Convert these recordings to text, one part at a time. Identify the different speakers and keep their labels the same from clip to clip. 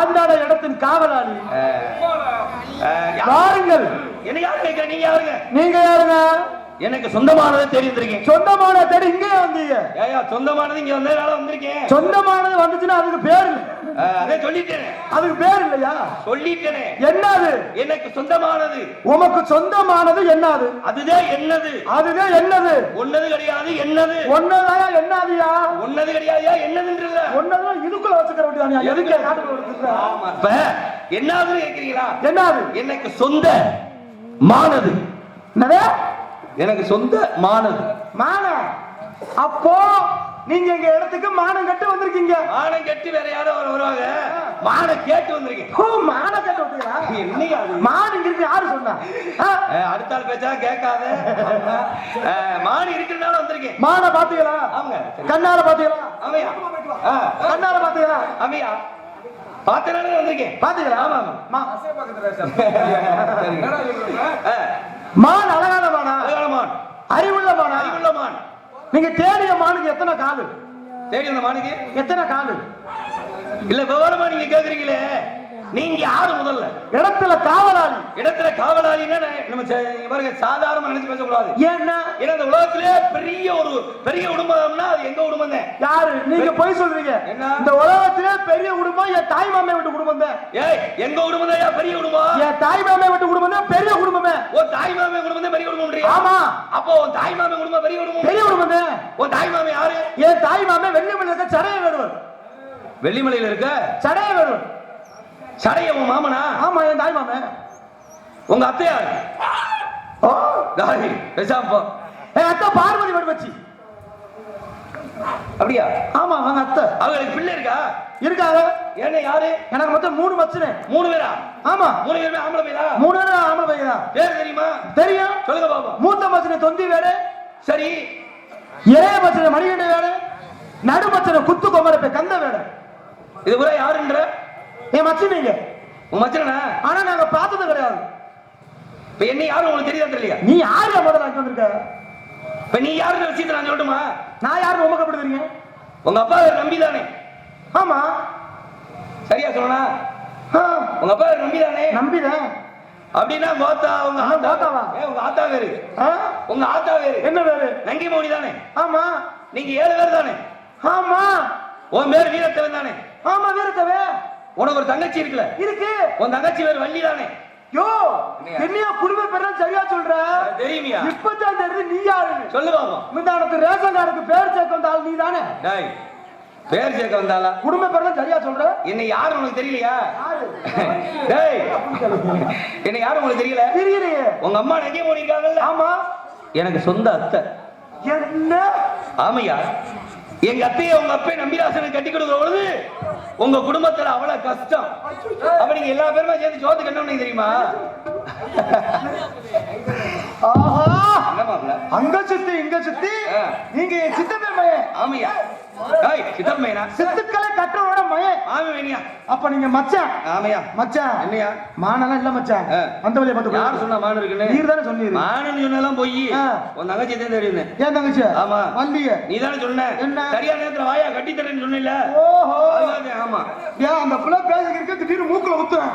Speaker 1: ஆண்டாட இடத்தின் காவலாளி.
Speaker 2: அஹ், யா-
Speaker 1: வாருங்கள்.
Speaker 2: என்ன யாரு கேட்கிற? நீங்க யாருங்க?
Speaker 1: நீங்க யாருங்க?
Speaker 2: எனக்கு சொந்தமானதை தெரிந்திருக்கேன்
Speaker 1: சொந்தமான தேடி இங்கே வந்தீங்க.
Speaker 2: ஏயா சொந்தமானது இங்க வந்ததுனால வந்திருக்கேன்.
Speaker 1: சொந்தமானது வந்துச்சுன்னா அதுக்கு பேர் இல்லை
Speaker 2: அதே சொல்லிட்டேனே.
Speaker 1: அதுக்கு பேர் இல்லையா?
Speaker 2: சொல்லிட்டேனே.
Speaker 1: என்னது?
Speaker 2: எனக்கு சொந்தமானது.
Speaker 1: உமக்கு சொந்தமானது என்னது?
Speaker 2: அதுதான் என்னது?
Speaker 1: அதுதான் என்னது?
Speaker 2: ஒன்னது கிடையாது என்னது?
Speaker 1: ஒன்னதாயா என்னதுயா?
Speaker 2: ஒன்னது கிடையாதுயா என்னதுன்றல
Speaker 1: ஒன்னதான் இதுக்குள்ள வச்சுக்கிற வேண்டியதானியா எதுக்கு? காட்டுக்குள்ள வச்சுக்கிற?
Speaker 2: இப்ப என்னதுன்னு கேக்குறீங்களா?
Speaker 1: என்னது?
Speaker 2: எனக்கு சொந்த மானது.
Speaker 1: என்னது?
Speaker 2: எனக்கு சொந்த மானது.
Speaker 1: மானம் அப்போ நீங்க எங்க இடத்துக்கு மானம் கட்டு வந்திருக்கீங்க?
Speaker 2: மானம் கட்டி வேற யாரோ ஒரு வருவாங்க. மானம் கேட்டு வந்திருக்கேன்
Speaker 1: ஓ மானம் கட்டு வந்தீங்களா?
Speaker 2: என்னையா
Speaker 1: மான் இங்க இருக்கு யாரு சொன்னா?
Speaker 2: அடுத்த ஆள் பேச்சா கேட்காத. மான் இருக்கிறதுனால வந்திருக்கேன்.
Speaker 1: மானை பாத்தீங்களா
Speaker 2: ஆமாங்க. சரி.
Speaker 1: கண்ணால பாத்தீங்களா
Speaker 2: அஹ்,
Speaker 1: கண்ணால பாத்தீங்களா
Speaker 2: ஆமையா? பார்த்தனால வந்திருக்கேன்.
Speaker 1: பாத்தீங்களா
Speaker 2: ஆமா ஆமா.
Speaker 1: மான் அழகான மானா?
Speaker 2: அழகான மான்.
Speaker 1: அறிவுள்ள மானா?
Speaker 2: அறிவுள்ள மான்.
Speaker 1: நீங்க தேடிய மானுக்கு எத்தனை காலு?
Speaker 2: அந்த மானுக்கு
Speaker 1: எத்தனை காலு?
Speaker 2: இல்ல விவரமா நீங்க கேக்குறீங்களே. நீங்க யாரு முதல்ல?
Speaker 1: இடத்துல காவலாளி.
Speaker 2: இடத்துல காவலாளின்னா நான் நம்ம பாருங்க சாதாரணமா நினைச்சு பேசக்கூடாது.
Speaker 1: ஏன்னா?
Speaker 2: ஏன்னா இந்த உலகத்திலே பெரிய ஒரு பெரிய குடும்பம்னா அது எங்க குடும்பம் தான்.
Speaker 1: யாரு? நீங்க போய் சொல்றீங்க.
Speaker 2: என்ன?
Speaker 1: இந்த உலகத்திலே பெரிய குடும்பம் என் தாய் மாமே விட்டு குடும்பம் தான்.
Speaker 2: ஏய் எங்க குடும்பம் தான்? பெரிய குடும்பம்?
Speaker 1: என் தாய் மாமே விட்டு குடும்பம் தான் பெரிய குடும்பமே
Speaker 2: ஓ தாய் மாமே குடும்பம் தான் பெரிய குடும்பம்
Speaker 1: ஆமா.
Speaker 2: அப்போ உன் தாய் மாமே குடும்பம் பெரிய குடும்பம்?
Speaker 1: பெரிய குடும்பம் தான்.
Speaker 2: உன் தாய் மாமே யாரு?
Speaker 1: என் தாய் மாமே வெள்ளிமலை இருக்க சடைய வேடுவர்
Speaker 2: வெள்ளிமலையில இருக்க?
Speaker 1: சடைய வேடுவர்
Speaker 2: சடைய உன் மாமனா?
Speaker 1: ஆமா என் தாய் மாமே
Speaker 2: உங்க அத்தை யாரு
Speaker 1: ஓ
Speaker 2: தாய் பேசாம
Speaker 1: என் அத்தை பார்வதி வடிவச்சி
Speaker 2: அப்படியா?
Speaker 1: ஆமா அவங்க அத்தை.
Speaker 2: அவங்களுக்கு பிள்ளை இருக்கா?
Speaker 1: இருக்காங்க.
Speaker 2: என்ன யாரு?
Speaker 1: எனக்கு மொத்தம் மூணு மச்சனே.
Speaker 2: மூணு பேரா?
Speaker 1: ஆமா.
Speaker 2: மூணு பேருமே ஆம்பளை பேரா
Speaker 1: மூணு பேரும் ஆம்பளை பையன்.
Speaker 2: பேர் தெரியுமா?
Speaker 1: தெரியும்.
Speaker 2: சொல்லுங்க பாப்பா
Speaker 1: மூத்த மச்சனை தொந்தி வேடு
Speaker 2: சரி.
Speaker 1: இளைய மச்சனை மணிகண்ட வேடு நடு மச்சனை குத்து கொமரப்ப கந்த வேடு
Speaker 2: இது கூட யாருன்ற?
Speaker 1: என் மச்சனீங்க
Speaker 2: உன் மச்சனா?
Speaker 1: ஆனா நாங்க பார்த்தது கிடையாது.
Speaker 2: இப்ப என்ன யாரும் உங்களுக்கு தெரியாத இல்லையா
Speaker 1: நீ யாரு முதல்ல அங்க வந்திருக்க?
Speaker 2: இப்ப நீ யாருன்ற விஷயத்தை நான் சொல்லட்டுமா?
Speaker 1: நான் யாரு உமக்கப்படுறீங்க
Speaker 2: உங்க அப்பா நம்பி தானே
Speaker 1: ஆமா.
Speaker 2: சரியா
Speaker 1: ஆ,
Speaker 2: உங்க அப்பா நம்பி தானே
Speaker 1: நம்பிதான்.
Speaker 2: அப்படின்னா கோத்தா உங்க
Speaker 1: கோத்தாவா?
Speaker 2: ஏ, உங்க ஆத்தா வேறு.
Speaker 1: ஆ,
Speaker 2: உங்க ஆத்தா வேறு.
Speaker 1: என்ன பேரு
Speaker 2: நங்கி மௌனி தானே.
Speaker 1: ஆமா.
Speaker 2: நீங்க ஏழு பேர் தானே.
Speaker 1: ஆமா.
Speaker 2: உன் பேர் வீரத்தவன் தானே.
Speaker 1: ஆமா வீரத்தவே
Speaker 2: உனக்கு ஒரு தங்கச்சி இருக்குல்ல.
Speaker 1: இருக்கு.
Speaker 2: உன் தங்கச்சி பேர் வள்ளி தானே
Speaker 1: யோ என்னையா? குடும்ப பேர் சரியா சொல்ற?
Speaker 2: தெரியுமியா?
Speaker 1: இப்பதான் தெரியுது நீ யாரு
Speaker 2: சொல்லு பாப்போம்
Speaker 1: முந்தானத்து ரேஷன் கார்டுக்கு பேர் சேர்க்க வந்த ஆள் நீ தானே
Speaker 2: டேய் பேர் சேர்க்க வந்தாளா?
Speaker 1: குடும்ப பேர் சரியா சொல்ற?
Speaker 2: என்ன யாரு உனக்கு தெரியலையா?
Speaker 1: யாரு?
Speaker 2: டேய் என்ன யாரும் உங்களுக்கு தெரியல?
Speaker 1: தெரியலையே.
Speaker 2: உங்க அம்மா மௌனி இருக்காங்கல்ல
Speaker 1: ஆமா.
Speaker 2: எனக்கு சொந்த அத்தை.
Speaker 1: என்ன?
Speaker 2: ஆமையா? எங்க அத்தையை உங்க அப்பே நம்பிராசனுக்கு கட்டி கொடுக்குற பொழுது உங்க குடும்பத்துல அவ்வளவு கஷ்டம். அப்ப நீங்க எல்லா பேருமே சேர்ந்து சோத்து கட்டணும் தெரியுமா?
Speaker 1: ஆஹா! அங்க சுத்தி இங்க சுத்தி. நீங்க என் சித்தப்பே மயன்
Speaker 2: ஆமையா?
Speaker 1: சித்துக்களை கற்றவோட மயன்
Speaker 2: ஆமை வேணியா
Speaker 1: அப்ப நீங்க மச்சான்.
Speaker 2: ஆமையா?
Speaker 1: மச்சான்.
Speaker 2: என்னையா?
Speaker 1: மானெல்லாம் இல்ல மச்சான். அந்த வழியை பார்த்து
Speaker 2: யார். சொன்னா மானு இருக்குன்னு?
Speaker 1: நீர் தானே சொன்னீரு
Speaker 2: மானுன்னு சொன்னதெல்லாம் போய். உன் தங்கச்சி தான் தெரியும்
Speaker 1: ஏன் தங்கச்சி?
Speaker 2: ஆமா.
Speaker 1: வள்ளிய
Speaker 2: நீ தானே சொன்ன.
Speaker 1: என்ன?
Speaker 2: நேரத்துல வாயா கட்டி தரேன்னு சொன்னில
Speaker 1: ஓஹோ.
Speaker 2: ஆமா.
Speaker 1: ஏன் அந்த பிள்ளை பேசிக்கிட்டு திடீர்னு மூக்குல ஊத்துறேன்.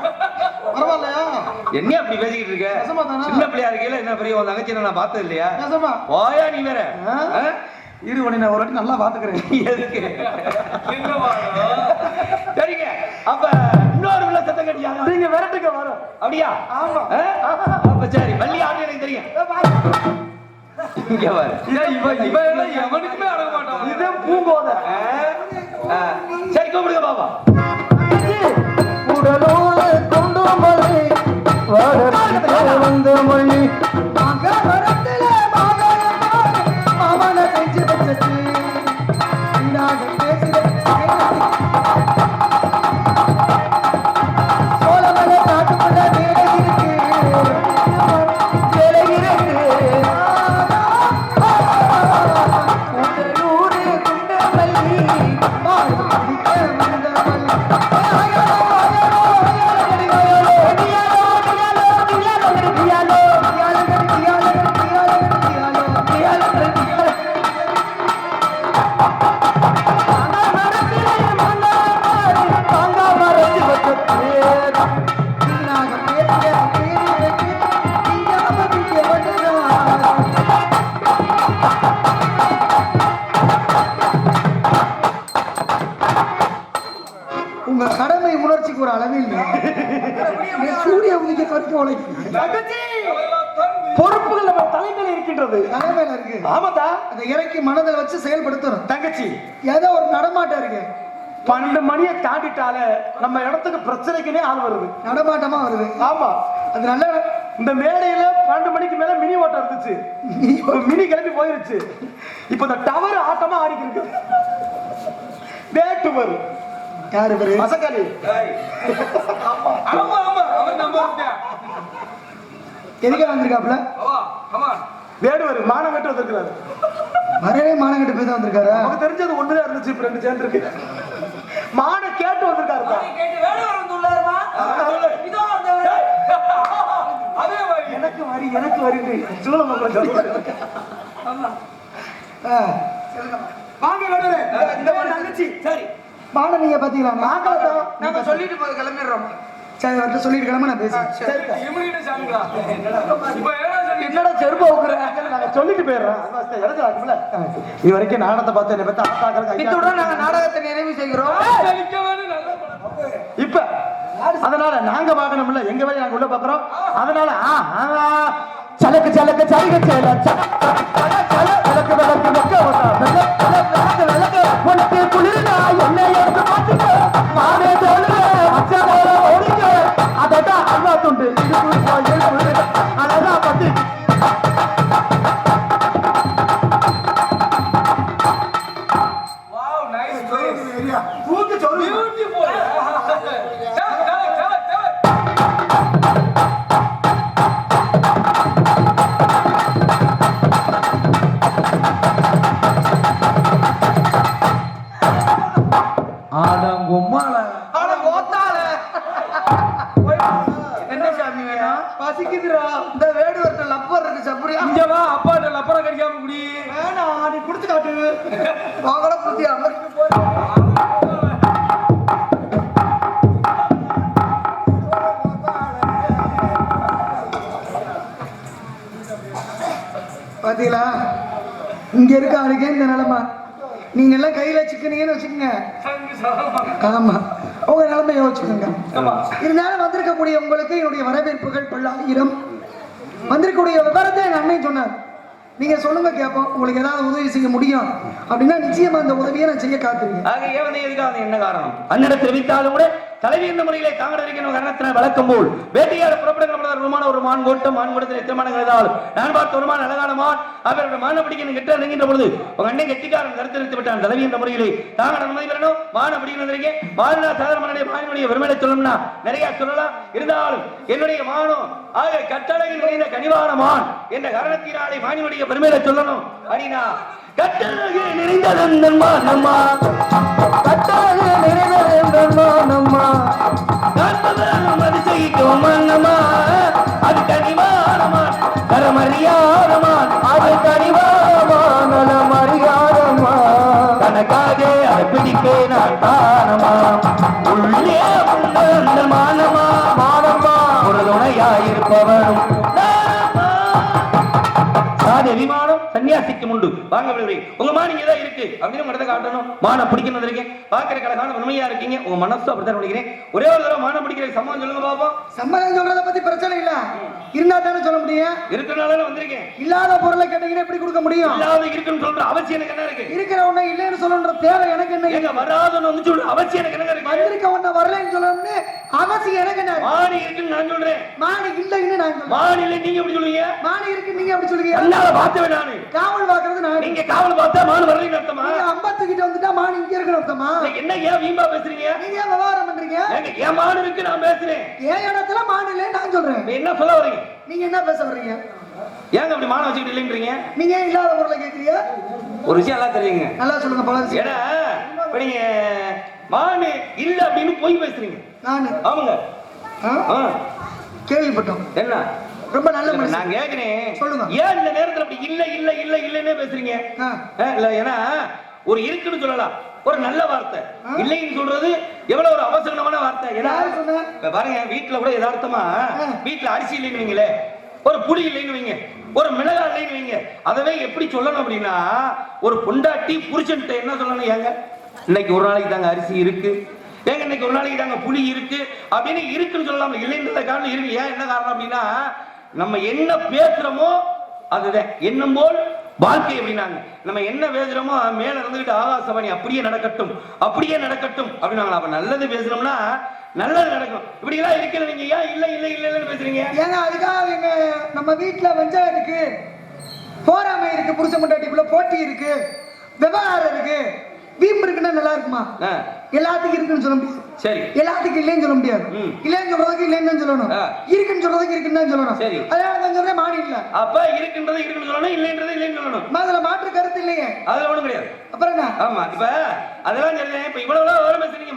Speaker 1: பரவாயில்லையா?
Speaker 2: என்ன அப்படி பேசிக்கிட்டு இருக்க? சின்ன பிள்ளையா இருக்கையில என்ன பெரிய உன் தங்கச்சி நான் பார்த்தது இல்லையா போயா நீ வேற?
Speaker 1: இரு உன்னை நான் ஒரு வாட்டி நல்லா
Speaker 2: எதுக்கு? சரிங்க. அப்ப இன்னொரு பிள்ளை சத்தம் கட்டியாங்க
Speaker 1: நீங்க விரட்டுக்க வரும்.
Speaker 2: அப்படியா?
Speaker 1: ஆமா.
Speaker 2: அப்ப சரி வள்ளி ஆடு எனக்கு தெரியும். இங்க பாரு.
Speaker 1: எவனுக்குமே அடங்க மாட்டான். இதே பூங்கோத.
Speaker 2: சரி கூப்பிடுங்க பாப்பா.
Speaker 1: உடலோட கொண்டு மலை வந்த மொழி
Speaker 3: இறக்கி மனதில் வச்சு செயல்படுத்தணும்.
Speaker 1: தங்கச்சி.
Speaker 3: ஏதோ ஒரு நடமாட்டம் இருக்கு
Speaker 1: பன்னெண்டு மணியை தாண்டிட்டால நம்ம இடத்துக்கு பிரச்சனைக்குனே ஆள் வருது.
Speaker 3: நடமாட்டமா வருது.
Speaker 1: ஆமா.
Speaker 3: அது நல்ல
Speaker 1: இந்த மேடையில பன்னெண்டு மணிக்கு மேல மினி ஓட்டம் இருந்துச்சு. இப்ப மினி கிளம்பி போயிருச்சு. இப்ப இந்த டவர் ஆட்டமா ஆடிக்கிட்டு இருக்கு வேட்டு வரும்
Speaker 3: யாரு இவரு?
Speaker 1: மசக்காளி
Speaker 2: ஆமா. ஆமா அவன் நம்ம
Speaker 3: எதுக்கு வந்திருக்காப்ல
Speaker 1: வேடுவர் மானம் வெட்டு வந்திருக்கிறாரு.
Speaker 3: வரவே மானங்கிட்ட போய் தான் வந்திருக்காரா?
Speaker 1: நமக்கு தெரிஞ்சது ஒண்ணுதான் இருந்துச்சு இப்ப ரெண்டு சேர்ந்து இருக்கு மான கேட்டு வந்திருக்காருப்பா எனக்கு வரி எனக்கு வரி உங்களுக்கு
Speaker 3: ஆ.
Speaker 1: வாங்க வேடுவரே. இந்த மாதிரி தங்கச்சி. சரி.
Speaker 3: மானை நீங்க பாத்தீங்களா
Speaker 1: பார்க்கலாம்
Speaker 4: நாங்க சொல்லிட்டு போய் கிளம்பிடுறோம்.
Speaker 3: சரி அவர்கிட்ட சொல்லிட்டு கிளம்ப நான் பேசுறேன்.
Speaker 1: என்னடா செருப்பு வைக்கிற நாங்க சொல்லிட்டு போயிடுறோம். இடத்துல? இது வரைக்கும் நாடகத்தை பார்த்து என்னை பத்தி ஆத்தாக்கள்
Speaker 4: இத்துடன் நாங்க நாடகத்தை நிறைவு செய்கிறோம்.
Speaker 1: இப்ப அதனால நாங்க பார்க்கணும்ல. எங்க வேலையை நாங்க உள்ள பாக்குறோம் அதனால சலக்கு சலக்கு சலக்கு. சேல விளக்கு விளக்கு வெக்க ஓட்டா விளக்கு விளக்கு ஒன்று குளிர்னா என்னை எடுத்து பார்த்துக்க? மாமே தோல்ல அச்சகோல ஓடிக்க அதோட அல்வா துண்டு
Speaker 3: பாத்தீங்களா? இங்க இருக்க ஆளுக்கே இந்த நிலைமை. நீங்க எல்லாம் கையில சிக்கனீங்கன்னு வச்சுக்கோங்க. ஆமா. உங்க நிலைமை யோசிச்சுக்கோங்க. இருந்தாலும் வந்திருக்கக்கூடிய உங்களுக்கு என்னுடைய வரவேற்புகள் பல்லாயிரம். வந்திருக்கக்கூடிய விவரத்தை எங்க அண்ணன் சொன்னார். நீங்க சொல்லுங்க கேட்போம். உங்களுக்கு ஏதாவது உதவி செய்ய முடியும். அப்படின்னா நிச்சயமா அந்த உதவியை நான் செய்ய காத்துருக்கேன்.
Speaker 2: என்ன காரணம்? அன்னிடம் தெரிவித்தாலும் கூட தலைவி என்ற முறையிலே காங்கிரஸ் கரணத்தினர் காரணத்தினால் வழக்கம் போல் வேட்டையாட புறப்படுகிற வருமான ஒரு மான் கோட்டம் மான் கூட்டத்தில் எத்தனை நான் பார்த்த ஒரு மான் அழகான மான் அவருடைய மான பிடிக்கணும் கிட்ட நெருங்கின்ற பொழுது உங்க அண்ணன் கெட்டிக்காரன் கருத்தரித்து விட்டான். தலைவி என்ற முறையிலே தாங்கள் அனுமதி பெறணும் மான பிடிக்கணும் மானா சாதாரண மானினுடைய பெருமையை சொல்லணும்னா நிறைய சொல்லலாம். இருந்தாலும் என்னுடைய மானம் ஆக கட்டளையில் நிறைந்த கனிவான மான் என்ற காரணத்தினாலே மானினுடைய பெருமையை சொல்லணும். அப்படின்னா கட்டழகு நிறைந்ததன் மானம்மா. கட்டழகு நிறைந்ததன் மானம்மா. காண்பதெல்லாம் அதிசயிக்கும் மன்னம்மா. சன்னியாசிக்கு உண்டு. வாங்க விடுவீங்க உங்க மான இங்க தான் இருக்கு. அப்படின்னு இடத்த காட்டணும். மான பிடிக்கணும் வந்திருக்கேன் பாக்குற கலகான உண்மையா இருக்கீங்க. உங்க மனசு அப்படித்தான் நினைக்கிறேன். ஒரே ஒரு தடவை மான பிடிக்கிற சம்பவம் சொல்லுங்க பாப்போம்.
Speaker 3: சம்மதம் சொல்றத பத்தி பிரச்சனை இல்ல. இருந்தா தானே சொல்ல முடியும்?
Speaker 2: இருக்கிறனால வந்திருக்கேன்.
Speaker 3: இல்லாத பொருளை கேட்டீங்கன்னா எப்படி கொடுக்க முடியும்?
Speaker 2: இல்லாத இருக்குன்னு சொல்ற அவசியம் எனக்கு என்ன இருக்கு?
Speaker 3: இருக்கிற ஒண்ணு இல்லைன்னு சொல்லணுன்ற தேவை எனக்கு என்ன
Speaker 2: எங்க வராதுன்னு வந்து சொல்ற அவசியம் எனக்கு என்ன இருக்கு?
Speaker 3: வந்திருக்க ஒண்ணு வரலைன்னு சொல்லணும்னு அவசியம் எனக்கு என்ன
Speaker 2: மானி இருக்குன்னு நான் சொல்றேன்.
Speaker 3: மாடு இல்லைன்னு நான்
Speaker 2: மானி இல்லை நீங்க எப்படி சொல்லுவீங்க?
Speaker 3: மாடு இருக்கு நீங்க அப்படி சொல்லுங்க
Speaker 2: கண்ணால பார்த்தவன் நானு.
Speaker 3: காவல் பாக்குறது நான்
Speaker 2: நீங்க காவல் பார்த்தா மான் வரலைன்னு அர்த்தமா?
Speaker 3: நீங்க அம்பத்து கிட்ட வந்துட்டா மாடு இங்க இருக்கணும் அர்த்தமா?
Speaker 2: என்ன ஏன் வீம்பா பேசுறீங்க?
Speaker 3: நீங்க ஏன் விவகாரம் பண்றீங்க?
Speaker 2: என் மாடு இருக்கு நான் பேசுறேன்?
Speaker 3: என் இடத்துல மாடு இல்லைன்னு நான் சொல்றேன்.
Speaker 2: என்ன சொல்ல வரீங்க
Speaker 3: நீங்க என்ன பேச வர்றீங்க?
Speaker 2: ஏங்க அப்படி மானம் வச்சுக்கிட்டு இல்லைன்றீங்க?
Speaker 3: நீங்க ஏன் இல்லாத பொருளை கேக்குறீங்க?
Speaker 2: ஒரு விஷயம் எல்லாம் தெரியுங்க.
Speaker 3: நல்லா சொல்லுங்க பல விஷயம்
Speaker 2: ஏன்னா இப்ப நீங்க மானு இல்ல அப்படின்னு பொய் பேசுறீங்க.
Speaker 3: நானு
Speaker 2: ஆமாங்க.
Speaker 3: கேள்விப்பட்டோம்.
Speaker 2: என்ன?
Speaker 3: ரொம்ப நல்ல மனுஷன்.
Speaker 2: நான் கேக்குறேன்.
Speaker 3: சொல்லுங்க.
Speaker 2: ஏன் இந்த நேரத்துல அப்படி இல்ல இல்ல இல்ல இல்லன்னே பேசுறீங்க? இல்ல ஏன்னா ஒரு இருக்குன்னு சொல்லலாம். ஒரு நல்ல வார்த்தை. இல்லைன்னு சொல்றது எவ்வளவு ஒரு அவசரமான வார்த்தை? இப்ப பாருங்க வீட்டுல கூட யதார்த்தமா. வீட்டுல அரிசி இல்லைன்னு வைங்களே ஒரு புளி இல்லைன்னு வைங்க ஒரு மிளகாய் இல்லைன்னு வைங்க. அதவே எப்படி சொல்லணும் அப்படின்னா ஒரு பொண்டாட்டி புருஷன்ட்ட என்ன சொல்லணும் ஏங்க? இன்னைக்கு ஒரு நாளைக்கு தாங்க அரிசி இருக்கு. ஏங்க இன்னைக்கு ஒரு நாளைக்கு தாங்க புலி இருக்கு. அப்படின்னு இருக்குன்னு சொல்லலாம் இல்லைன்றத காரணம் இருக்கு. ஏன் என்ன காரணம் அப்படின்னா நம்ம என்ன பேசுறோமோ அதுதான். எண்ணம் போல் வாழ்க்கை அப்படின்னாங்க. நம்ம என்ன பேசுறோமோ மேல இருந்துகிட்டு ஆகாசவாணி அப்படியே நடக்கட்டும் அப்படியே நடக்கட்டும் அப்படின்னாங்க அப்ப நல்லது பேசுறோம்னா நல்லது நடக்கும். இப்படி எல்லாம் இருக்கிற நீங்க. ஏன் இல்ல இல்ல இல்ல இல்லன்னு பேசுறீங்க?
Speaker 3: ஏங்க அதுக்காக எங்க நம்ம வீட்டுல வஞ்சம் இருக்கு. போராமை இருக்கு புருஷ முட்டாட்டிக்குள்ள போட்டி இருக்கு. விவகாரம் இருக்கு. வீம்பு இருக்குன்னா நல்லா இருக்குமா? எல்லாத்துக்கும் இருக்குன்னு சொல்ல முடியாது.
Speaker 2: சரி.
Speaker 3: எல்லாத்துக்கும் இல்லைன்னு சொல்ல முடியாது. இல்லைன்னு சொல்றதுக்கு இல்லைன்னு தான் சொல்லணும். இருக்குன்னு சொல்றதுக்கு இருக்குன்னு தான் சொல்லணும்.
Speaker 2: சரி.
Speaker 3: அதனால தான் சொல்றேன் இல்ல.
Speaker 2: அப்ப இருக்கின்றது இருக்குன்னு சொல்லணும் இல்லைன்றது இல்லைன்னு சொல்லணும்.
Speaker 3: அதுல மாற்று கருத்து இல்லையே.
Speaker 2: அதுல ஒண்ணும் கிடையாது.
Speaker 3: அப்புறம் என்ன?
Speaker 2: ஆமா இப்ப அதெல்லாம் சொல்றேன் இப்ப இவ்வளவு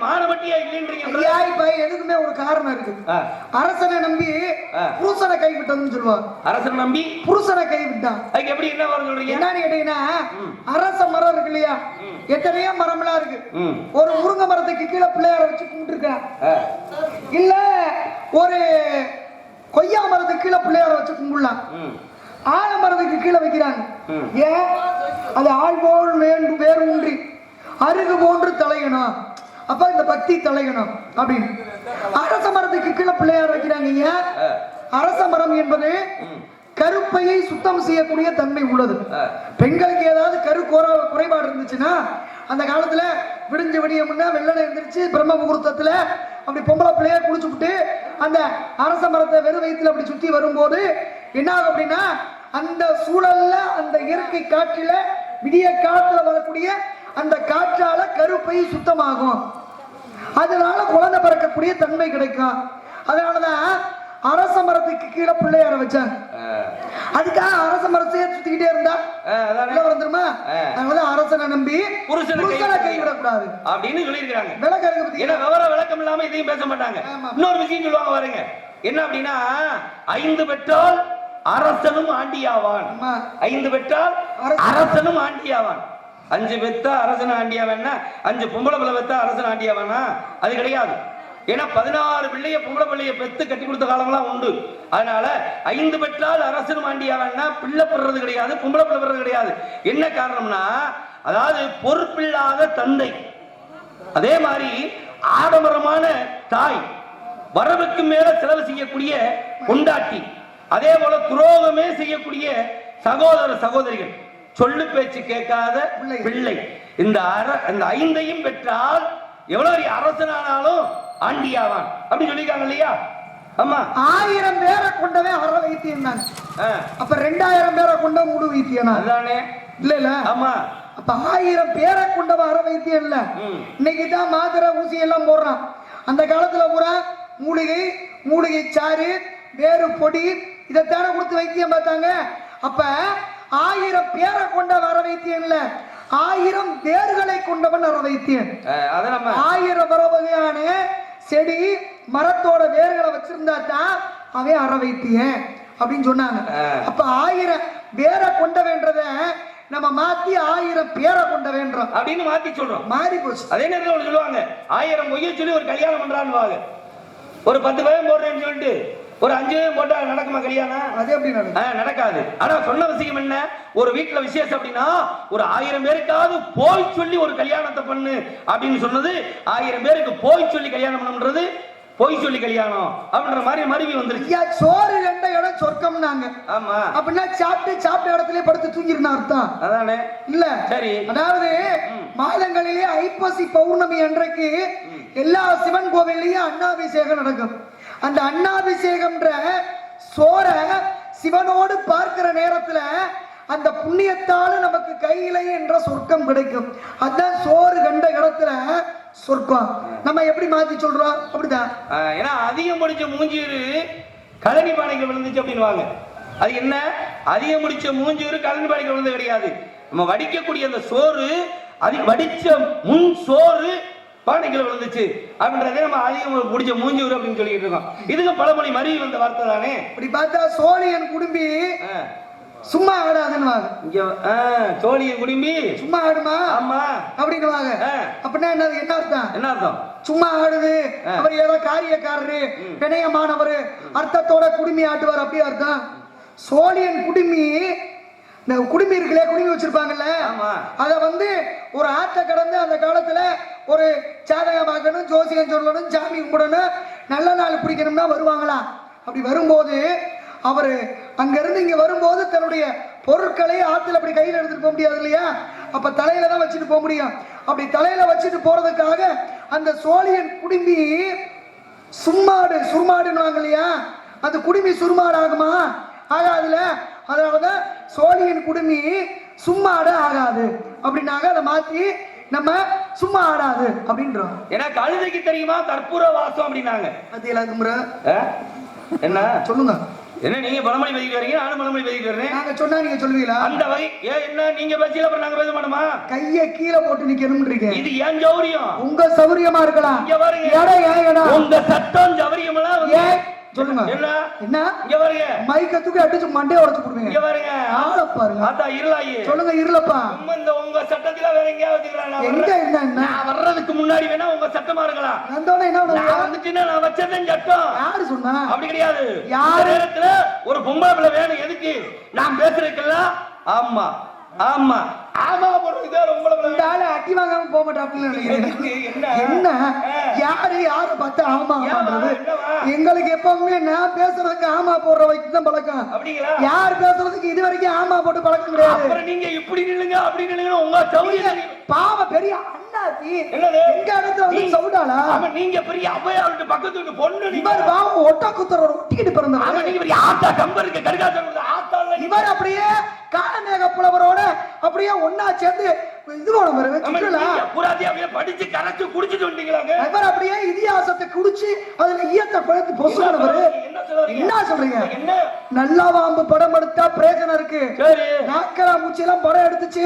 Speaker 2: மானவட்டியா இல்லைன்றீங்க.
Speaker 3: இப்ப எதுக்குமே ஒரு காரணம் இருக்கு. அரசனை நம்பி. புருஷனை கைவிட்டதுன்னு சொல்லுவாங்க
Speaker 2: அரசன் நம்பி
Speaker 3: புருஷனை கைவிட்டான்
Speaker 2: அதுக்கு எப்படி என்ன வரும் சொல்றீங்க?
Speaker 3: என்னன்னு கேட்டீங்கன்னா அரச மரம் இருக்கு இல்லையா? எத்தனையோ மரம்லாம் இருக்கு. ஒரு முருங்கை மரத்துக்கு கீழே பிள்ளையார வச்சு கும்பிட்டுருக்கான் இல்ல ஒரு கொய்யா மரத்துக்கு கீழே பிள்ளையார வச்சு கும்பிடலாம். ஆலமரத்துக்கு கீழே வைக்கிறாங்க. ஏன்? அது ஆள் போல் வேண்டும் வேறு ஊன்றி அருகு போன்று தலையணும் அப்ப இந்த பக்தி தலையணும் அப்படின்னு. அரச மரத்துக்கு கீழே பிள்ளையார் வைக்கிறாங்க ஏன் அரச மரம் என்பது. கருப்பையை சுத்தம் செய்யக்கூடிய தன்மை உள்ளது. பெண்களுக்கு ஏதாவது கரு குறை- குறைபாடு இருந்துச்சுன்னா அந்த காலத்துல விடிஞ்சு விடியம்னா வெள்ளனை இருந்துச்சு பிரம்ம முகூர்த்தத்துல அப்படி பொம்பளை பிள்ளைய குளிச்சு விட்டு அந்த அரச மரத்தை வெறும் வயிற்றுல அப்படி சுத்தி வரும்போது என்ன ஆகும் அப்படின்னா அந்த சூழல்ல அந்த இயற்கை காற்றில விடிய காலத்துல வரக்கூடிய அந்த காற்றால கருப்பை சுத்தமாகும். அதனால குழந்தை பிறக்கக்கூடிய தன்மை கிடைக்கும் அதனாலதான் அரச மரத்துக்கு கீழே பிள்ளையார வச்சாங்க. அதுக்காக அரச மரத்தையே சுத்திக்கிட்டே இருந்தா? வந்துருமா. அதனால அரசனை நம்பி
Speaker 2: புருஷனை
Speaker 3: புருஷனை
Speaker 2: கைவிட
Speaker 3: கைவிடக்கூடாது.
Speaker 2: அப்படின்னு சொல்லியிருக்கிறாங்க.
Speaker 3: விளக்கருக்கு பத்தி
Speaker 2: ஏன்னா விவர விளக்கம் இல்லாம இதையும் பேச மாட்டாங்க. இன்னொரு விஷயம் சொல்லுவாங்க பாருங்க. என்ன அப்படின்னா ஐந்து பெற்றால் அரசனும் ஆண்டியாவான். ஐந்து பெற்றால்
Speaker 3: அரசன்.
Speaker 2: அரசனும் ஆண்டியாவான். அஞ்சு பெத்தா அரசன் ஆண்டியாவான்னா அஞ்சு பொம்பளை பிள்ளை பெத்தா அரசன் ஆண்டியாவானா அது கிடையாது. ஏன்னா பதினாறு பிள்ளைய பொம்பளை பிள்ளைய பெத்து கட்டி கொடுத்த காலம்லாம் உண்டு. அதனால ஐந்து பெற்றால் அரசன் ஆண்டியா வேணா பிள்ளை பெறது கிடையாது பொம்பளை பிள்ளை பெறது கிடையாது. என்ன காரணம்னா அதாவது பொறுப்பில்லாத தந்தை. அதே மாதிரி ஆடம்பரமான தாய். வரவுக்கு மேல செலவு செய்யக்கூடிய கொண்டாட்டி அதே போல துரோகமே செய்யக்கூடிய சகோதர சகோதரிகள். சொல்லு பேச்சு கேட்காத
Speaker 3: பிள்ளை.
Speaker 2: இந்த அர இந்த ஐந்தையும் பெற்றால் எவ்வளவு அரசனானாலும் ஆண்டியாவான். அப்படி சொல்லியிருக்காங்க இல்லையா? ஆமா
Speaker 3: ஆயிரம் பேரை கொண்டவன் அற வைத்தியம் தான் அப்ப ரெண்டாயிரம் பேரை கொண்ட முழு வைத்தியனா?
Speaker 2: அதானே.
Speaker 3: இல்ல இல்ல.
Speaker 2: ஆமா
Speaker 3: அப்ப ஆயிரம் பேரை கொண்டவ அற வைத்தியம் இல்ல. இன்னைக்கு தான் மாத்திரை ஊசி எல்லாம் போடுறான். அந்த காலத்துல பூரா மூலிகை மூலிகை சாறு வேறு பொடி இதைத்தானே கொடுத்து வைத்தியம் பார்த்தாங்க. அப்ப ஆயிரம் பேரை கொண்ட வர வைத்தியம் இல்ல. ஆயிரம் வேர்களை கொண்டவன்
Speaker 2: அதை நம்ம
Speaker 3: ஆயிரம் வர வகையான செடி மரத்தோட வேர்களை வச்சிருந்தா தான் அவன் அற வைத்தியன் அப்படின்னு சொன்னாங்க. அப்ப ஆயிரம் வேரை கொண்ட வேண்டத நம்ம மாத்தி ஆயிரம் பேரை கொண்ட வேண்டோம்
Speaker 2: அப்படின்னு மாத்தி சொல்றோம்.
Speaker 3: மாறி போச்சு
Speaker 2: அதே நேரத்தில் சொல்லுவாங்க ஆயிரம் பொய்ய சொல்லி ஒரு கல்யாணம் பண்றான்னு ஒரு பத்து பயம் போடுறேன்னு சொல்லிட்டு ஒரு அஞ்சு போட்டா நடக்குமா கல்யாணம்
Speaker 3: அது எப்படி நடக்கும்?
Speaker 2: நடக்காது. ஆனா சொன்ன விஷயம் என்ன? ஒரு வீட்டுல விசேஷம் அப்படின்னா ஒரு ஆயிரம் பேருக்காவது போய் சொல்லி ஒரு கல்யாணத்தை பண்ணு அப்படின்னு சொன்னது ஆயிரம் பேருக்கு போய் சொல்லி கல்யாணம் பண்ணுன்றது போய் சொல்லி கல்யாணம் அப்படின்ற மாதிரி மருவி வந்துருச்சு.
Speaker 3: சோறு ரெண்ட இடம் சொர்க்கம்னாங்க.
Speaker 2: ஆமா.
Speaker 3: அப்படின்னா சாப்பிட்டு சாப்பிட்ட இடத்துல படுத்து தூங்கிருந்தா அர்த்தம்.
Speaker 2: அதானே?
Speaker 3: இல்ல.
Speaker 2: சரி.
Speaker 3: அதாவது மாதங்களிலே ஐப்பசி பௌர்ணமி அன்றைக்கு எல்லா சிவன் கோவில்லையும் அன்னாபிஷேகம் நடக்கும். அந்த அண்ணாபிஷேகம்ன்ற சோற சிவனோடு பார்க்கிற நேரத்துல அந்த புண்ணியத்தால நமக்கு கையிலே என்ற சொர்க்கம் கிடைக்கும். அதான் சோறு கண்ட இடத்துல சொர்க்கம். நம்ம எப்படி மாத்தி சொல்றோம்? அப்படிதான்.
Speaker 2: ஏன்னா அதிகம் முடிச்ச மூஞ்சீரு கழனி பானைக்கு விழுந்துச்சு அப்படின்னுவாங்க. அது என்ன? அதிகம் முடிச்ச மூஞ்சீரு கழனி பானைக்கு விழுந்து கிடையாது. நம்ம வடிக்கக்கூடிய அந்த சோறு அது வடிச்ச முன் சோறு பானைக்குள்ள விழுந்துச்சு அப்படின்றதே நம்ம அதிகம் முடிச்ச மூஞ்சூர் அப்படின்னு சொல்லிட்டு இருக்கோம். இதுக்கு பழமொழி மருவி வந்த வார்த்தை தானே?
Speaker 3: இப்படி பார்த்தா சோழியன் குடும்பி சும்மா ஆடாதுன்னு
Speaker 2: இங்க சோழியன் குடும்பி?
Speaker 3: சும்மா ஆடுமா?
Speaker 2: ஆமா.
Speaker 3: அப்படின்னு வாங்க. அப்படின்னா என்ன என்ன அர்த்தம்?
Speaker 2: என்ன அர்த்தம்?
Speaker 3: சும்மா ஆடுது. அவர் ஏதோ காரியக்காரரு பிணையமானவர் அர்த்தத்தோட குடுமி ஆட்டுவார் அப்படியே அர்த்தம்? சோழியன் குடுமி இந்த குடுமி இருக்குல்ல குடுமி வச்சிருப்பாங்கல்ல?
Speaker 2: ஆமா.
Speaker 3: அத வந்து ஒரு ஆற்றை கடந்து அந்த காலத்துல ஒரு ஜாதகம் பார்க்கணும் ஜோசியம் சொல்லணும் சாமி கும்பிடணும் நல்ல நாள் பிடிக்கணும்னா வருவாங்களா? அப்படி வரும்போது அவர் அங்கிருந்து இங்க வரும்போது தன்னுடைய பொருட்களை ஆத்துல அப்படி கையில் எடுத்துட்டு போக முடியாது இல்லையா? அப்ப தலையில தான் வச்சுட்டு போக முடியும். அப்படி தலையில வச்சுட்டு போறதுக்காக அந்த சோழியன் குடும்பி சும்மாடு சுருமாடுன்னு இல்லையா? அந்த குடுமி சுருமாடு ஆகுமா? ஆகாதுல அதனாலதான் சோழியன் குடுமி சும்மாடு ஆகாது. அப்படின்னாங்க அதை மாத்தி நம்ம சும்மா ஆடாது அப்படின்றோம்.
Speaker 2: ஏன்னா கழுதைக்கு தெரியுமா? கற்பூர வாசம் அப்படின்னாங்க.
Speaker 3: மத்தியில கும்புற?
Speaker 2: என்ன?
Speaker 3: சொல்லுங்க.
Speaker 2: என்ன நீங்க பழமொழி பதிக்கிட்டு வரீங்க? நானும் பழமொழி பதிக்கிட்டு வரேன்.
Speaker 3: நாங்க சொன்னா நீங்க சொல்லுவீங்களா?
Speaker 2: அந்த வகை ஏன் என்ன? நீங்க பேசல அப்புறம் நாங்க பேச மாட்டோமா?
Speaker 3: கைய கீழே போட்டு நிக்கணும்ன்றீங்க
Speaker 2: இது ஏன் ஜௌரியம்
Speaker 3: உங்க சௌரியமா இருக்கலாம்.
Speaker 2: இங்க பாருங்க.
Speaker 3: இடம் ஏன்
Speaker 2: உங்க எல்லாம் வந்து-
Speaker 3: ஏன் சொல்லுங்க.
Speaker 2: என்ன?
Speaker 3: என்ன?
Speaker 2: இங்க
Speaker 3: மைக்க தூக்கி அடிச்சு மண்டையை உடைச்சு
Speaker 2: இங்க
Speaker 3: போடுவீங்க
Speaker 2: பாருங்க.
Speaker 3: ஆள பாருங்க.
Speaker 2: ஆத்தா இருளாயி.
Speaker 3: சொல்லுங்க இருளப்பா.
Speaker 2: சும்மா இந்த உங்க சட்டத்துல வேற வச்சுக்கலாம்.
Speaker 3: எங்க. இருந்தா என்ன
Speaker 2: நான் வர்றதுக்கு முன்னாடி வேணா உங்க சட்டமா இருக்கலாம்.
Speaker 3: வந்தோடனே என்ன
Speaker 2: நான்? வந்துட்டேன்னா நான் வச்சதேன் சட்டம்.
Speaker 3: யாரு சொன்னா?
Speaker 2: அப்படி கிடையாது.
Speaker 3: யாரு?
Speaker 2: நேரத்துல ஒரு பொம்பளை வேணும். எதுக்கு? நான் பேசுறதுக்கெல்லாம் ஆமா ஆமா. ஆமா
Speaker 3: இந்த ஆளு அடி வாங்காம போக மாட்டாப்புல?
Speaker 2: என்ன?
Speaker 3: யாரு யாரு பார்த்து ஆமா? ஆமான்றது? எங்களுக்கு எப்பவுமே நான் பேசுறதுக்கு ஆமா போடுற வைத்து தான் பழக்கம். யார் பேசுறதுக்கு இது வரைக்கும் ஆமா போட்டு பழக்கம் கிடையாது.
Speaker 2: அப்புறம் நீங்க இப்படி நில்லுங்க அப்படி நில்லுங்க உங்க சௌரியம்
Speaker 3: பாவ பெரிய அண்ணாச்சி? எங்க இடத்துல வந்து சவுடாளா
Speaker 2: நீங்க பெரிய அவ்வையார் வீட்டு பக்கத்து பொண்ணு நீங்க.
Speaker 3: பாவம் ஒட்ட குத்துற ஒட்டிக்கிட்டு
Speaker 2: ஆமா
Speaker 3: பிறந்தவர்
Speaker 2: நீங்க பெரிய ஆத்தா கம்பருக்கு கடுகாசம் ஆத்தால
Speaker 3: இவர் அப்படியே காலமேக புலவரோட அப்படியே ஒன்னா சேர்ந்து இது போன
Speaker 2: படிச்சு கரைச்சு குடிச்சிட்டு வந்துட்டீங்களாங்க
Speaker 3: இவர் அப்படியே இதிகாசத்தை குடிச்சு அதுல ஈயத்தை குழத்து பொசுனவர்
Speaker 2: என்ன
Speaker 3: சொல்றீங்க? நல்லா வாம்பு படம் எடுத்தா பிரயோஜனம் இருக்கு. நாக்கரா மூச்சி எல்லாம் படம் எடுத்துச்சு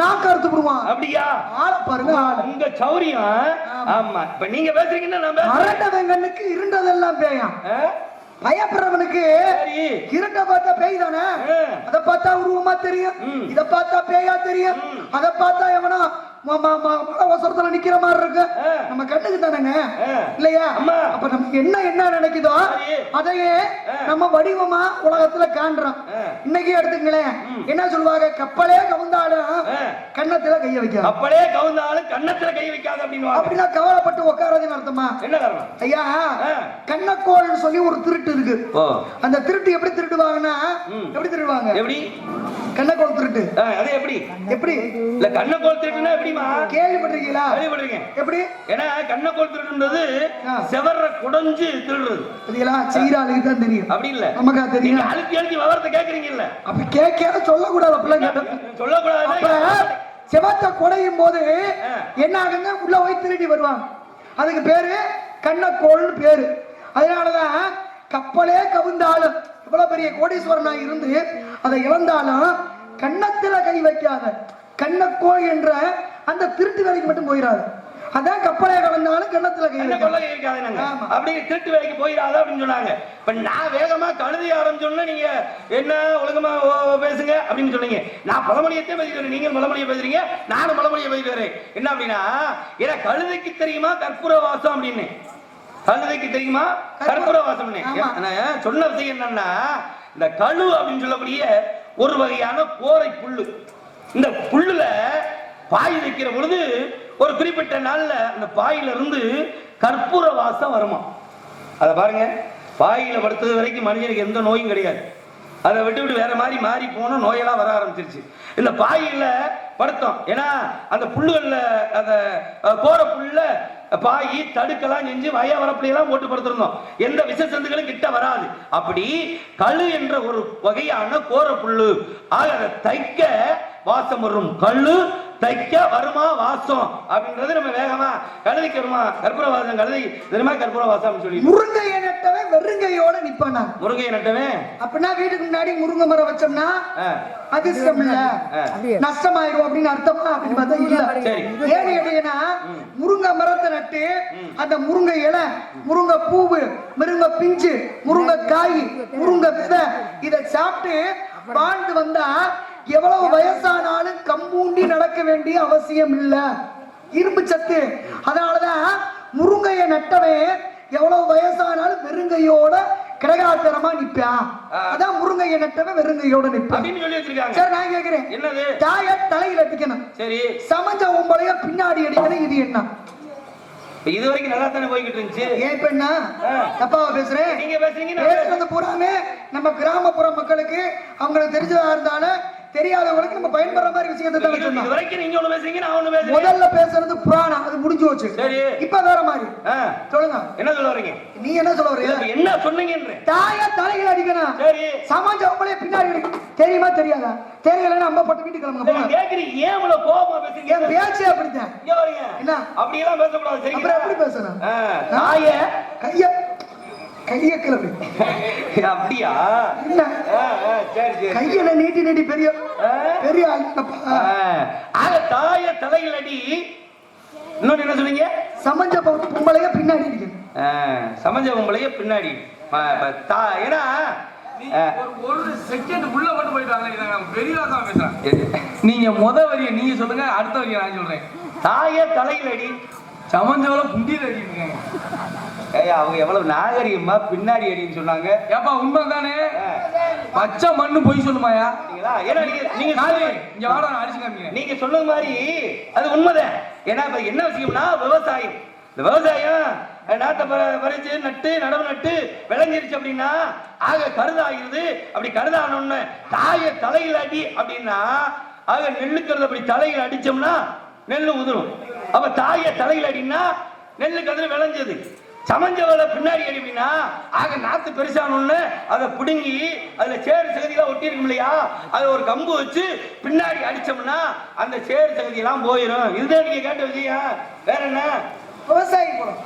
Speaker 3: நாக்க அறுத்து விடுவான்.
Speaker 2: அப்படியா?
Speaker 3: ஆள பாருங்க
Speaker 2: உங்க சௌரியம். ஆமா. இப்ப நீங்க பேசுறீங்கன்னா நான் பேசுறேன்.
Speaker 3: அரண்டவன் கண்ணுக்கு இருண்டதெல்லாம் பேயாம்? பயப்படுறவனுக்கு
Speaker 2: சரி
Speaker 3: இருண்ட பார்த்தா பேய் தானே. அத பார்த்தா உருவமா தெரியும். இத பார்த்தா பேயா தெரியும். அத பார்த்தா எவனோ அவசரத்துல நிக்கிற மாதிரி இருக்கு. நம்ம கண்ணுக்கு தானேங்க. இல்லையா. அப்ப நமக்கு என்ன என்ன நினைக்குதோ. அதையே. நம்ம வடிவமா உலகத்துல காண்றோம். இன்னைக்கு எடுத்துங்களேன். என்ன சொல்லுவாங்க கப்பலே கவுந்தாலும்
Speaker 2: ஆ.
Speaker 3: கன்னத்துல கைய வைக்க
Speaker 2: அப்படியே கவுந்தாலும் கன்னத்துல கை வைக்காத அப்படின்னு
Speaker 3: அப்படின்னா கவலைப்பட்டு உட்காரதுன்னு அர்த்தமா
Speaker 2: என்ன காரணம்
Speaker 3: ஐயா. கண்ணக்கோள்னு சொல்லி ஒரு திருட்டு இருக்கு அந்த திருட்டு எப்படி திருடுவாங்கன்னா
Speaker 2: ம்.
Speaker 3: எப்படி திருடுவாங்க
Speaker 2: எப்படி
Speaker 3: திருட்டு
Speaker 2: ஆ, அது எப்படி?
Speaker 3: எப்படி?
Speaker 2: இல்ல கண்ணை கோல் திருட்டுனா எப்படிமா
Speaker 3: கேள்விப்பட்டிருக்கீங்களா?
Speaker 2: கேள்விப்படுறீங்க
Speaker 3: எப்படி?
Speaker 2: ஏன்னா கண்ணை கோல் திருடுன்றது
Speaker 3: ஆ.
Speaker 2: செவர குடஞ்சு திருடுறது.
Speaker 3: இதெல்லாம் செய்யறாளுக்கு தான் தெரியும்.
Speaker 2: அப்படி இல்ல.
Speaker 3: நமக்கா தெரியும்.
Speaker 2: அழுத்தி அழுத்தி விவரத்தை கேக்குறீங்கல்ல.
Speaker 3: அப்ப கேட்க சொல்லக்கூடாது அப்படிலாம் கேட்டோம்
Speaker 2: சொல்லக்கூடாது.
Speaker 3: செவத்த குடையும் போது. என்ன ஆகுங்க? உள்ள போய் திருடி வருவாங்க. அதுக்கு பேரு கண்ணக்கோள்னு பேரு. அதனாலதான் கப்பலே கவுந்தாலும் இவ்வளவு பெரிய கோடீஸ்வரனா இருந்து அதை இழந்தாலும் கன்னத்துல கை வைக்காத கண்ணக்கோள் என்ற அந்த திருட்டு வேலைக்கு மட்டும் போயிடாது அதான் கப்பலே கலந்தாலும் கன்னத்துல கை
Speaker 2: என்ன
Speaker 3: வைக்காத.
Speaker 2: கொள்ளை இருக்காது நாங்க
Speaker 3: ஆமா.
Speaker 2: அப்படி திருட்டு வேலைக்கு போயிடாத அப்படின்னு சொன்னாங்க. இப்ப நான் வேகமா கழுதி ஆரம்பிச்சோன்னா நீங்க என்ன ஒழுங்கமா பேசுங்க அப்படின்னு சொன்னீங்க. நான் பழமொழியத்தையும் பேசிட்டு நீங்க பழமொழியை பேசுறீங்க நானும் பழமொழியை பேசிட்டு வரேன். என்ன அப்படின்னா ஏன்னா கழுதைக்கு தெரியுமா? கற்பூர வாசம் அப்படின்னு. கழுதைக்கு தெரியுமா? கற்பூர வாசம்
Speaker 3: ஆமா.
Speaker 2: நான் சொன்ன விஷயம் என்னன்னா இந்த கழு அப்படின்னு சொல்லக்கூடிய ஒரு வகையான கோரை புல்லு. இந்த புல்லுல பாய் வைக்கிற பொழுது ஒரு குறிப்பிட்ட நாள்ல அந்த பாயில இருந்து கற்பூர வாசம் வருமா? அதை பாருங்க. பாயில படுத்தது வரைக்கும் மனுஷனுக்கு எந்த நோயும் கிடையாது. அதை விட்டு விட்டு வேற மாதிரி மாறி போன நோயெல்லாம் வர ஆரம்பிச்சிருச்சு. இந்த பாயில படுத்தோம். ஏன்னா அந்த புல்லுகள்ல அந்த கோர புல்ல பாய் தடுக்கெல்லாம் செஞ்சு வய வரப்புலையெல்லாம் போட்டு படுத்திருந்தோம் எந்த விஷ சந்துகளும் கிட்ட வராது. அப்படி கழு என்ற ஒரு வகையான கோர புல்லு ஆக தைக்க வாசம் வரும் கல்லு தைக்க வருமா வாசம்? அப்படின்றது நம்ம வேகமா கழுதைக்கு வருமா? கற்பூர வாசம் கழுதை தெரியுமா? கற்பூர வாசம் சொல்லி
Speaker 3: முருங்கையை நட்டவன் வெறுங்கையோட நிப்பான்
Speaker 2: முருகை நட்டவன்?
Speaker 3: அப்படின்னா வீட்டுக்கு முன்னாடி முருங்கை மரம் வச்சோம்னா அதிர்ஷ்டம் இல்ல. நஷ்டமாயிரும் அப்படின்னு அர்த்தமா? அப்படின்னு பார்த்தா இல்ல. ஏன்னு கேட்டீங்கன்னா முருங்கை மரத்தை நட்டு அந்த முருங்கை இலை முருங்கை பூவு முருங்கை பிஞ்சு முருங்கை காய் முருங்கை விதை இதை சாப்பிட்டு வாழ்ந்து வந்தா எவ்வளவு வயசானாலும் கம்பூண்டி நடக்க வேண்டிய அவசியம் இல்ல. இரும்பு சத்து. அதனாலதான் முருங்கையை நட்டவன் எவ்வளவு வயசானாலும் வெறுங்கையோட கிடகாத்தரமா நிப்பான்
Speaker 2: ஆ.
Speaker 3: அதான் முருங்கையை நட்டவன் வெறுங்கையோட நிப்பான்
Speaker 2: அப்படின்னு சொல்லி வச்சிருக்காங்க.
Speaker 3: சரி நான் கேக்குறேன்.
Speaker 2: என்னது?
Speaker 3: தாய தலையில அடிக்கணும்.
Speaker 2: சரி.
Speaker 3: சமஞ்ச உம்பளைய பின்னாடி அடிக்கணும். இது என்ன?
Speaker 2: இது வரைக்கும் நல்லா தானே போய்கிட்டு இருந்துச்சு?
Speaker 3: ஏன்
Speaker 2: ஆ.
Speaker 3: தப்பாவா பேசுறேன்
Speaker 2: நீங்க பேசுறீங்க.
Speaker 3: பேசுறது பூராமே நம்ம கிராமப்புற மக்களுக்கு அவங்களுக்கு தெரிஞ்சதா இருந்தாலும் தெரியாதவங்களுக்கு நம்ம பயன்படுற மாதிரி விஷயத்தை தான் சொன்னோம்
Speaker 2: வரைக்கும் நீங்க ஒண்ணு பேசுறீங்க நான் ஒண்ணு பேசுறேன்
Speaker 3: முதல்ல பேசுறது புராணம் அது முடிஞ்சு போச்சு.
Speaker 2: சரி.
Speaker 3: இப்ப வேற மாதிரி. சொல்லுங்க.
Speaker 2: என்ன சொல்ல வரீங்க?
Speaker 3: நீ என்ன சொல்ல வர்றீங்க?
Speaker 2: இப்ப என்ன சொன்னீங்கன்றேன்
Speaker 3: தாய தலையில அடிக்கணும்
Speaker 2: சரி.
Speaker 3: சமாஜ உங்களே பின்னாடி தெரியுமா தெரியாதா? தெரியலன்னா அம்மா பட்டு வீட்டுக்கு கிளம்புங்க
Speaker 2: சரி,
Speaker 3: போங்க
Speaker 2: கேக்குறீங்க ஏன் இவ்வளவு கோபமா பேசுறீங்க?
Speaker 3: என் பேச்சே
Speaker 2: வரீங்க
Speaker 3: என்ன?
Speaker 2: அப்படி எல்லாம் பேசக்கூடாது
Speaker 3: அப்புறம்
Speaker 2: சரிங்களா
Speaker 3: எப்படி
Speaker 2: ஆ, தாய
Speaker 3: கைய கைய கிளம்பி
Speaker 2: அப்படியா?
Speaker 3: என்ன கையில நீட்டி நீட்டி பெரிய. பெரிய
Speaker 2: ஆக தாய தலையில் அடி இன்னொன்னு என்ன சொன்னீங்க?
Speaker 3: சமஞ்ச பொம்பளைய பின்னாடி
Speaker 2: சமஞ்ச உங்களையே பின்னாடி. ஏன்னா
Speaker 4: ஒரு ஒரு செகண்ட் உள்ள மட்டும் போயிட்டு வாங்க இதை நான் பெரிய ஆசா பேசுறேன். நீங்க முத வரிய நீங்க சொல்லுங்க அடுத்த வரிய நான் சொல்றேன்.
Speaker 2: தாய தலையில் அடி
Speaker 4: சமஞ்சவள புண்டியில அடிக்கிறாங்க
Speaker 2: ஏய், அவங்க எவ்வளவு நாகரிகமா பின்னாடி அடின்னு சொன்னாங்க.
Speaker 4: ஏப்பா உண்மை தானே பச்சை மண்ணு பொய் சொல்லுமாயா?
Speaker 2: ஏன்னா நீங்க நீங்க.
Speaker 4: இங்க வாடா அடிச்சு காமிக்கிறேன்.
Speaker 2: நீங்க சொன்னது மாதிரி அது உண்மைதான். ஏன்னா இப்ப என்ன விஷயம்னா விவசாயம். இந்த விவசாயம் நாட்டை பறிச்சு நட்டு நடவு நட்டு விளைஞ்சிருச்சு அப்படின்னா ஆக கருதாகிருது அப்படி கருதானோன்னு தாய தலையில் அடி அப்படின்னா ஆக நெல்லுக்கிறது அப்படி தலையில் அடிச்சோம்னா நெல்லு உதிரும். அப்ப தாய தலையில் அடின்னா நெல்லு கதிர் விளைஞ்சது. சமஞ்சவளை பின்னாடி எழுப்பினா ஆக நாத்து பெருசானு அதை பிடுங்கி அதுல சேறு சகதியெல்லாம் ஒட்டிருக்கும் இல்லையா? அதை ஒரு கம்பு வச்சு பின்னாடி அடிச்சோம்னா அந்த சேறு சகதியெல்லாம் போயிடும் இதுதான் நீங்க கேட்ட விஷயம் வேற என்ன? விவசாயி போடும்